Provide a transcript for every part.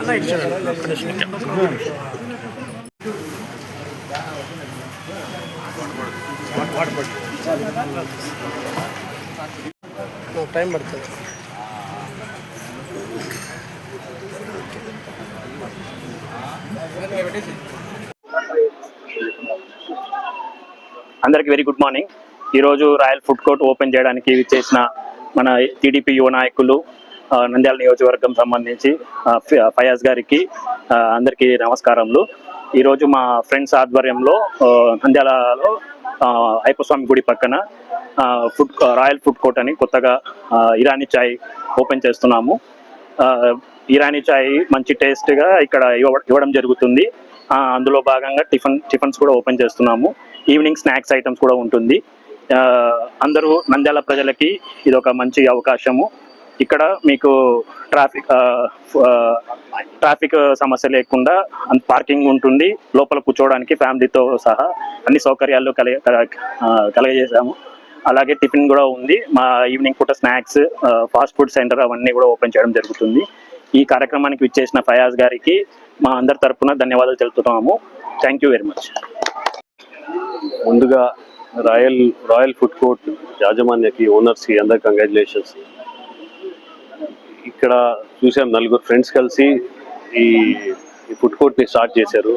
అలా ఇచ్చాడు టైం పడుతుంది. అందరికి వెరీ గుడ్ మార్నింగ్ ఈరోజు రాయల్ ఫుడ్ కోర్ట్ ఓపెన్ చేయడానికి చేసిన మన టీడీపీ యువ నాయకులు నంద్యాల నియోజకవర్గం సంబంధించి ఫయాజ్ గారికి అందరికీ నమస్కారములు. ఈరోజు మా ఫ్రెండ్స్ ఆధ్వర్యంలో నంద్యాలలో అయ్యప్పస్వామి గుడి పక్కన ఫుడ్ రాయల్ ఫుడ్ కోర్ట్ అని కొత్తగా ఇరానీ చాయ్ ఓపెన్ చేస్తున్నాము. ఇరానీ చాయ్ మంచి టేస్ట్గా ఇక్కడ ఇవ్వడం జరుగుతుంది. అందులో భాగంగా టిఫిన్ టిఫిన్స్ కూడా ఓపెన్ చేస్తున్నాము. ఈవినింగ్ స్నాక్స్ ఐటమ్స్ కూడా ఉంటుంది. అందరూ నంద్యాల ప్రజలకి ఇది ఒక మంచి అవకాశము. ఇక్కడ మీకు ట్రాఫిక్ ట్రాఫిక్ సమస్య లేకుండా పార్కింగ్ ఉంటుంది. లోపల కూర్చోవడానికి ఫ్యామిలీతో సహా అన్ని సౌకర్యాలు కలి కలగజేసాము అలాగే టిఫిన్ కూడా ఉంది. మా ఈవినింగ్ పూట స్నాక్స్ ఫాస్ట్ ఫుడ్ సెంటర్ అవన్నీ కూడా ఓపెన్ చేయడం జరుగుతుంది. ఈ కార్యక్రమానికి విచ్చేసిన ఫయాజ్ గారికి మా అందరి తరపున ధన్యవాదాలు తెలుపుతున్నాము. Thank you very much. ముందుగా రాయల్ రాయల్ ఫుడ్ కోర్ట్ యాజమాన్యకి ఓనర్స్కి అందరు కంగ్రాచులేషన్స్ ఇక్కడ చూసాం నలుగురు ఫ్రెండ్స్ కలిసి ఈ ఈ ఫుడ్ కోర్ట్ని స్టార్ట్ చేశారు.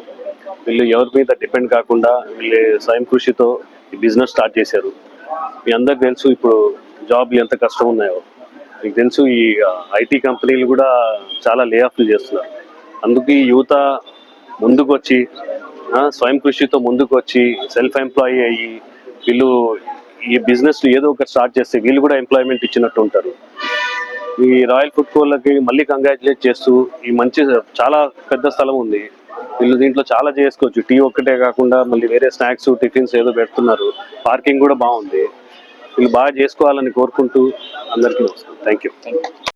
వీళ్ళు ఎవరి మీద డిపెండ్ కాకుండా వీళ్ళు స్వయం కృషితో ఈ బిజినెస్ స్టార్ట్ చేశారు. మీ అందరికి తెలుసు ఇప్పుడు జాబ్లు ఎంత కష్టం ఉన్నాయో. మీకు తెలుసు ఈ ఐటీ కంపెనీలు కూడా చాలా లే ఆఫ్లు చేస్తున్నారు. అందుకు ఈ యువత ముందుకు వచ్చి స్వయం కృషితో ముందుకు వచ్చి సెల్ఫ్ ఎంప్లాయీ అయ్యి వీళ్ళు ఈ బిజినెస్ ఏదో ఒకటి స్టార్ట్ చేస్తే వీళ్ళు కూడా ఎంప్లాయ్మెంట్ ఇచ్చినట్టు ఉంటారు. ఈ రాయల్ ఫుడ్ కోర్లకి మళ్ళీ కంగ్రాచులేట్ చేస్తూ ఈ మంచి చాలా పెద్ద స్థలం ఉంది. వీళ్ళు దీంట్లో చాలా చేసుకోవచ్చు. టీ ఒక్కటే కాకుండా మళ్ళీ వేరే స్నాక్స్ టిఫిన్స్ ఏదో పెడుతున్నారు. పార్కింగ్ కూడా బాగుంది. వీళ్ళు బాగా చేసుకోవాలని కోరుకుంటూ అందరికీ నమస్కారం. Thank you